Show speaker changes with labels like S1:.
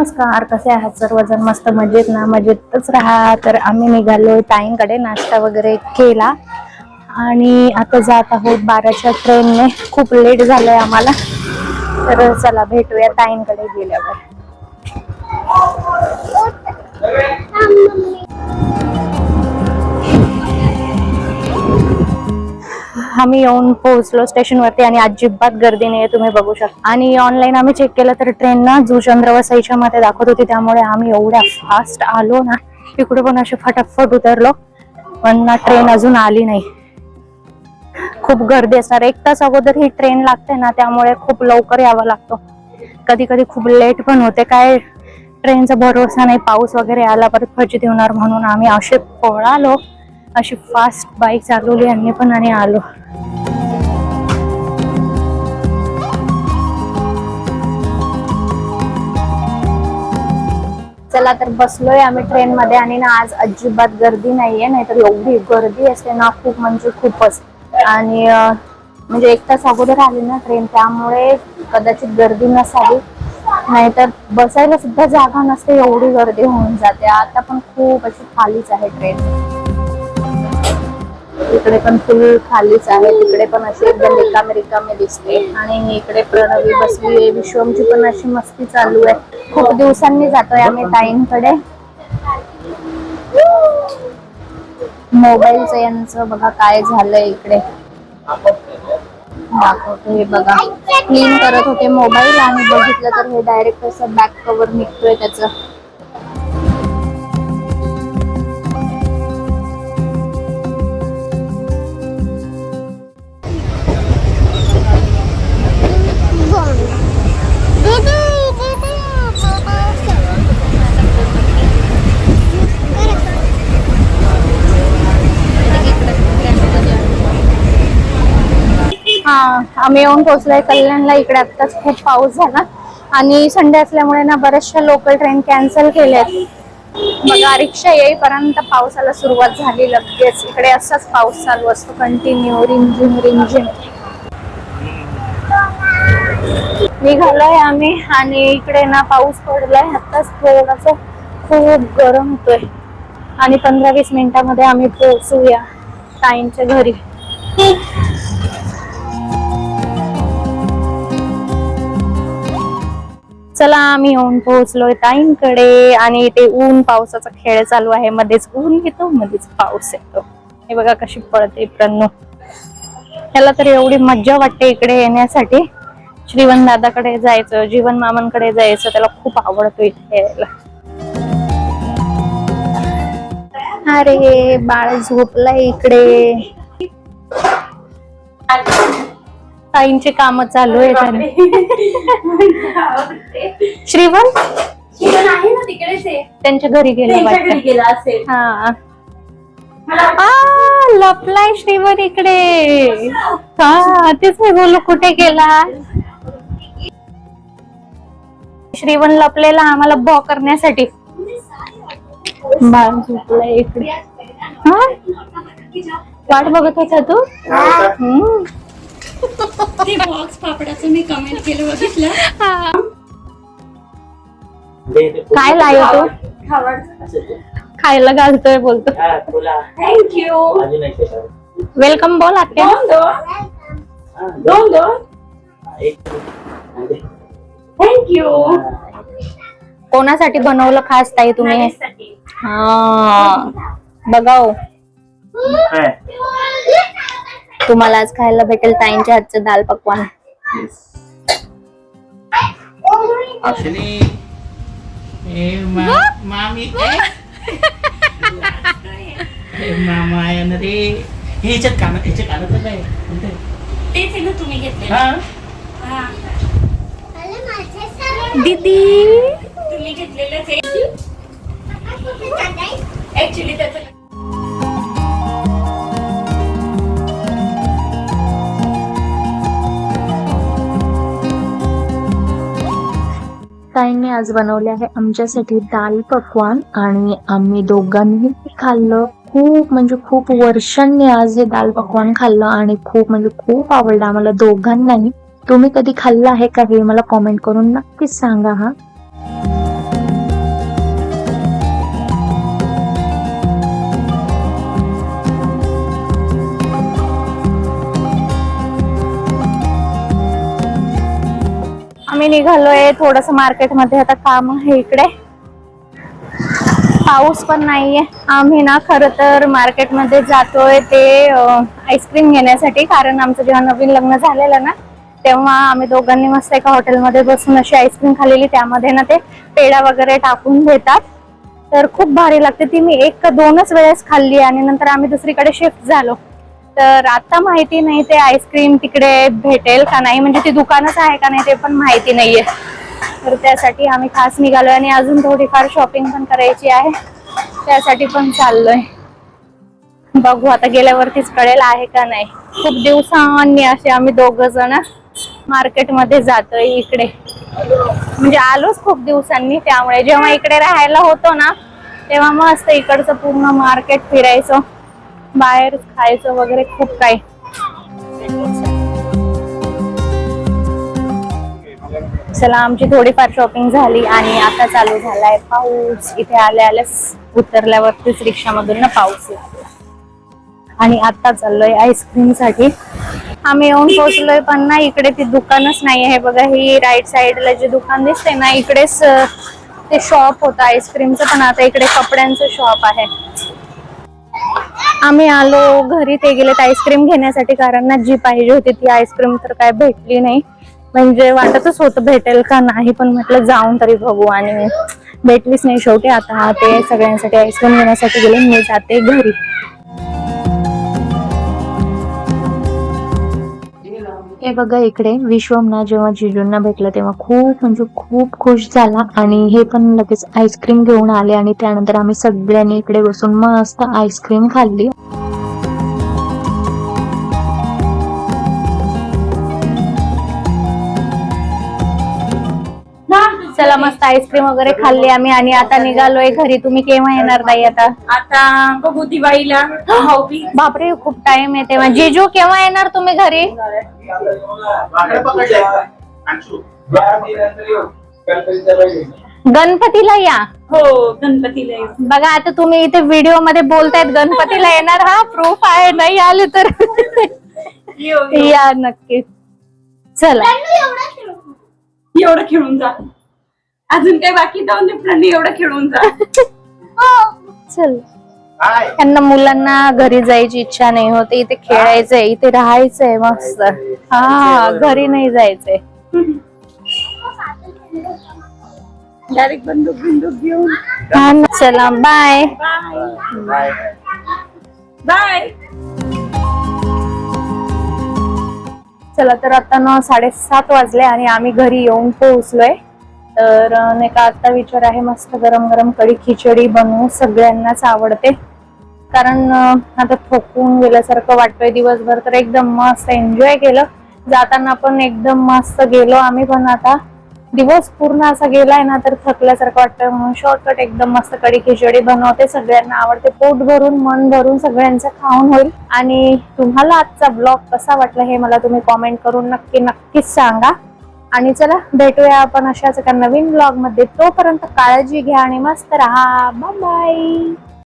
S1: नमस्कार कसे आहात सर्वजण? मस्त मजेत ना? मजेतच राहा. तर आम्ही निघालो ताईंकडे नाश्ता वगैरे केला. आणि आता जात आहोत बाराच्या ट्रेनने खूप लेट झालंय आम्हाला. तर चला भेटूया ताईंकडे गेल्यावर. आम्ही येऊन पोहोचलो स्टेशनवरती आणि अजिबात गर्दी नाही तुम्ही बघू शकता. आणि ऑनलाईन आम्ही चेक केलं तर ट्रेन ना जुचंद्र वसईच्या मध्ये दाखवत होती त्यामुळे आम्ही एवढ्या फास्ट आलो ना तिकडे पण असे फटाफट उतरलो पण ना ट्रेन अजून आली नाही. खूप गर्दी असणार. एक तास अगोदर ही ट्रेन लागते ना त्यामुळे खूप लवकर यावं लागतो. कधी कधी खूप लेट पण होते. काय ट्रेनचा भरोसा नाही पाऊस वगैरे आला परत फजित होणार म्हणून आम्ही असे पळालो. अशी फास्ट बाईक चालवली यांनी पण आणि आलो. चला तर बसलोय आम्ही ट्रेन मध्ये आणि ना आज अजिबात गर्दी नाहीये नाहीतर एवढी गर्दी असते ना खूप म्हणजे खूपच. आणि म्हणजे एक तास अगोदर आली ना ट्रेन त्यामुळे कदाचित गर्दी नसावी. नाहीतर बसायला सुद्धा जागा नसते एवढी गर्दी होऊन जाते. आता पण खूप अशी खालीच आहे ट्रेन इकडे पण फुल खालीच आहे. तिकडे पण अशी एकदम रिकामे रिकामे दिसते. आणि इकडे प्रणवी बसली आहे. विश्वमची पण अशी मस्ती चालू आहे. खूप दिवसांनी जातोय आम्ही ताईंकडे. मोबाईलचं यांचं बघा काय झालंय इकडे. दाखवतो हे बघा. क्लीन करत होते मोबाईल आणि बघितलं तर हे डायरेक्ट असं बॅक कव्हर निघतोय त्याचं. आम्ही येऊन पोहोचलोय कल्याणला. इकडे आत्ताच खूप पाऊस झाला. आणि संडे असल्यामुळे ना बऱ्याचशा लोकल ट्रेन कॅन्सल केल्यात. बघा रिक्षा येईपर्यंत पावसाला सुरुवात झाली लगेच. इकडे असाच पाऊस चालू असतो. कंटिन्यू रिमझिम रिमझिम निघालोय आम्ही आणि इकडे ना पाऊस पडलाय. आताच थोडस खूप गरम होतोय. आणि पंधरा वीस मिनिटामध्ये आम्ही पोहोचूया ताईंच्या घरी. चला आम्ही येऊन पोहोचलोय ताईंकडे आणि इथे ऊन पावसाचा खेळ चालू आहे. मध्येच ऊन येतो मध्येच पाऊस येतो. हे बघा कशी पळते प्रन्नू त्याला तर एवढी मज्जा वाटते इकडे येण्यासाठी. श्रीवन दादाकडे जायचं जीवन मामांकडे जायचं त्याला खूप आवडतो इथे यायला. अरे बाळ झोपलाय इकडे. ताईंचे काम चालू आहेत आणि श्रीवन?
S2: आहे ना तिकडेच आहे.
S1: त्यांच्या घरी गेले
S2: त्यांच्या
S1: वाटतं.
S2: घरी गेला असेल.
S1: हा. आ, लपलाय श्रीवर इकडे. हा तेच मी बोलू कुठे गेला? श्रीवन लपलेला आम्हाला बॉ करण्यासाठी. बाळ इकडे. हा? वाट बघत होता तू? हम्म.
S2: ते बॉक्स पापडाचं मी कमेंट केलं बघितलं.
S1: हा. काय लायो तू खायला घालतोय बोलतो.
S2: थँक्यू
S1: वेलकम बोल आत्या.
S2: दोन दोन. दोन दोन. थँक्यू
S1: कोणासाठी बनवलं खास ताई तुम्ही? हा. बघाओ तुम्हाला आज खायला भेटेल ताईंच्या हातचं दाल पकवान?
S2: तेच आहे ना तुम्ही घेतले
S1: दीदी.
S2: तुम्ही घेतलेलं ऍक्च्युली त्याचं
S1: आज बनवले आहे. आमच्यासाठी दाल पकवान आणि आम्ही दोघांनी खाल्लं. खूप म्हणजे खूप वर्षांनी आज हे दाल पकवान खाल्लं आणि खूप म्हणजे खूप आवडलं आम्हाला दोघांनाही. तुम्ही कधी खाल्लं आहे का हे मला कॉमेंट करून नक्कीच सांगा हा. आम्ही निघालोय थोडस मार्केटमध्ये. आता काम आहे इकडे. पाऊस पण नाहीये. आम्ही ना खर तर मार्केटमध्ये जातोय ते आईस्क्रीम घेण्यासाठी. कारण आमचं जेव्हा नवीन लग्न झालेलं ना तेव्हा आम्ही दोघांनी मस्त एका हॉटेलमध्ये बसून अशी आईस्क्रीम खाल्लेली. त्यामध्ये ना ते पेढा वगैरे टाकून देतात. तर खूप भारी लागते. ती मी एक दोनच वेळेस खाल्ली आणि नंतर आम्ही दुसरीकडे शिफ्ट झालो. तर आता माहिती नाही ते आईस्क्रीम तिकडे भेटेल का नाही म्हणजे ते दुकानच आहे का नाही ते पण माहिती नाहीये. तर त्यासाठी आम्ही खास निघालोय आणि अजून थोडीफार शॉपिंग पण करायची आहे. त्यासाठी पण चाललोय. बघू आता गेल्यावरतीच कळेल आहे का नाही. खूप दिवसांनी असे आम्ही दोघ जण मार्केटमध्ये जातोय इकडे. म्हणजे आलोच खूप दिवसांनी त्यामुळे जेव्हा इकडे राहायला होतो ना तेव्हा मस्त इकडचं पूर्ण मार्केट फिरायचं. बाहेर खायचं वगैरे खूप काही. चला आमची थोडीफार शॉपिंग झाली आणि आता चालू झालाय पाऊस. इथे आल्या आल्यास उतरल्यावरतीच रिक्षामधून ना पाऊस लागला. आणि आता चाललोय आईस्क्रीमसाठी. आम्ही येऊन पोहोचलोय पण ना इकडे ती दुकानच नाही आहे बघा ही राईट साईडला जे दुकान दिसते ना इकडेच ते शॉप होतं आईस्क्रीमचं पण आता इकडे कपड्यांचं शॉप आहे. आम्ही आलो घरी ते गेलेत आईस्क्रीम घेण्यासाठी कारण ना जी पाहिजे होती ती आईस्क्रीम तर काय भेटली नाही. म्हणजे वाटतच होतं भेटेल का नाही पण म्हटलं जाऊन तरी बघू आणि भेटलीच नाही शेवटी. आता ते सगळ्यांसाठी आईस्क्रीम घेण्यासाठी गेले मी जाते घरी. हे बघा इकडे. विश्वमना जेव्हा जिजूंना भेटलं तेव्हा खूप म्हणजे खूप खुश झाला. आणि हे पण लगेच आईस्क्रीम घेऊन आले आणि त्यानंतर आम्ही सगळ्यांनी इकडे बसून मस्त आईस्क्रीम खाल्ली. मस्त आईस्क्रीम वगैरे खाल्ली आम्ही आणि आता निघालोय घरी. तुम्ही केव्हा येणार नाही आता?
S2: आता बघू दिवाळीला. भाऊबीज
S1: बापरे खूप टाइम आहे तेव्हा जिजू केव्हा येणार तुम्ही घरी? गणपतीला या.
S2: हो गणपतीला येऊ.
S1: बघा आता तुम्ही इथे व्हिडिओमध्ये बोलतायत गणपतीला येणार. हा प्रूफ आहे. नाही आले तर.
S2: येऊ येऊ.
S1: या नक्की चला.
S2: एवढं खेळून जा. अजून काही बाकी जाऊन दे पण एवढं खेळून जा.
S1: चल. त्यांना मुलांना घरी जायची इच्छा नाही होते. इथे खेळायचंय इथे राहायचंय मस्त. हा घरी नाही जायचंय.
S2: डायरेक्ट बंदूक बिंदूक घेऊन.
S1: हा ना. चला बाय.
S2: बाय. बाय.
S1: चला तर आता ना साडेसात वाजले आणि आम्ही घरी येऊन पोहोचलोय. तर नाही का आता विचार आहे मस्त गरम गरम कढी खिचडी बनवू सगळ्यांनाच आवडते. कारण आता थोकून गेल्यासारखं वाटतोय दिवसभर तर एकदम मस्त एन्जॉय केलं. जाताना पण एकदम मस्त गेलो आम्ही पण आता. दिवस पूर्ण असा गेलाय ना तर थकल्यासारखं वाटतंय म्हणून शॉर्टकट एकदम मस्त कढी खिचडी बनवते सगळ्यांना आवडते. पोट भरून मन भरून सगळ्यांचं खाऊन होईल. आणि तुम्हाला आजचा ब्लॉग कसा वाटला हे मला तुम्ही कॉमेंट करून नक्की नक्कीच सांगा. आणि चला भेटूया आपण अशाच एका नवीन ब्लॉगमध्ये. तोपर्यंत काळजी घ्या आणि मस्त राहा. बाय